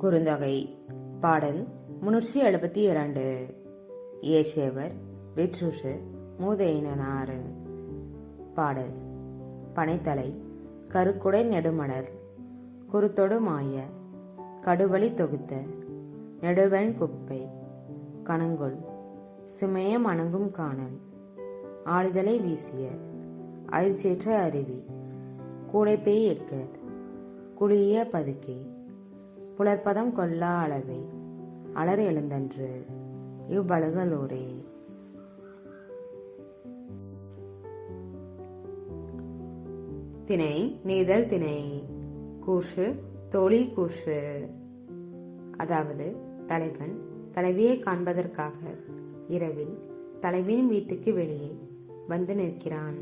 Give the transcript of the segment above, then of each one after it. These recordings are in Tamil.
குறுந்தொகை பாடல் முன்னூற்றி எழுபத்தி இரண்டு. ஏஷேவர் வெற்றுஷு மூதையினாறு. பாடல் பனைத்தலை கருக்குடை நெடுமணர் குறுத்தொடு மாய கடுவழி தொகுத்த நெடுவெண் குப்பை கணங்கொள் சுமயம் அணங்கும் காணல் ஆளுதலை வீசிய அயிற்சேற்ற அருவி கூடைப்பேய் எக்கர் குளிய பதுக்கே புலற்பதம் கொல்லா அளவை. அலர் எழுந்தன்று. இவ்வழுகலூரே. திணை நெய்தல் திணை. கூஷு தோழி கூஷு அதாவது தலைவன் தலைவியை காண்பதற்காக இரவில் தலைவியின் வீட்டுக்கு வெளியே வந்து நிற்கிறான்.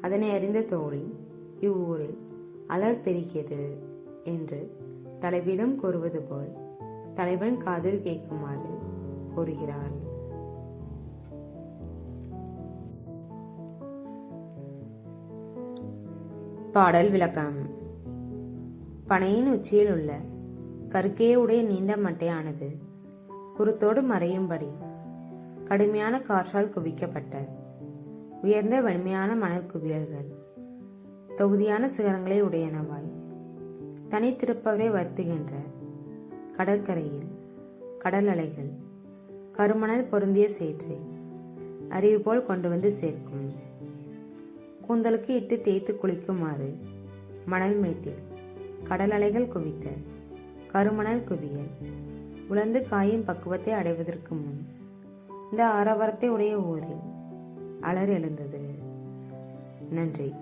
அதனை அறிந்த தோழி இவ்வூரில் அலர் பெருகியது என்று தலைவிடம் கூறுவது போல் தலைவன் காதில் கேட்குமாறு கூறுகிறாள் பாடல் விளக்கம். பனையின் உச்சியில் உள்ள கருக்கேயுடைய நீண்ட மட்டையானது குருத்தோடு மறையும்படி கடுமையான காற்றால் குவிக்கப்பட்ட உயர்ந்த வன்மையான மணல் குவியல்கள் தொகுதியான சிகரங்களை உடையனவாய் தனித்திருப்பவரை வருத்துகின்ற கடற்கரையில் கடல் அலைகள் கருமணல் பொருந்திய சேற்றை அறிவு போல் கொண்டு வந்து சேர்க்கும். கூந்தலுக்கு இட்டு தேய்த்து குளிக்குமாறு மணல் மேட்டில் கடல் அலைகள் குவித்த கருமணல் குவியல் உலர்ந்து காயும் பக்குவத்தை அடைவதற்கு முன் இந்த ஆரவாரத்தை உடைய ஊரில் அலர் எழுந்தது. நன்றி.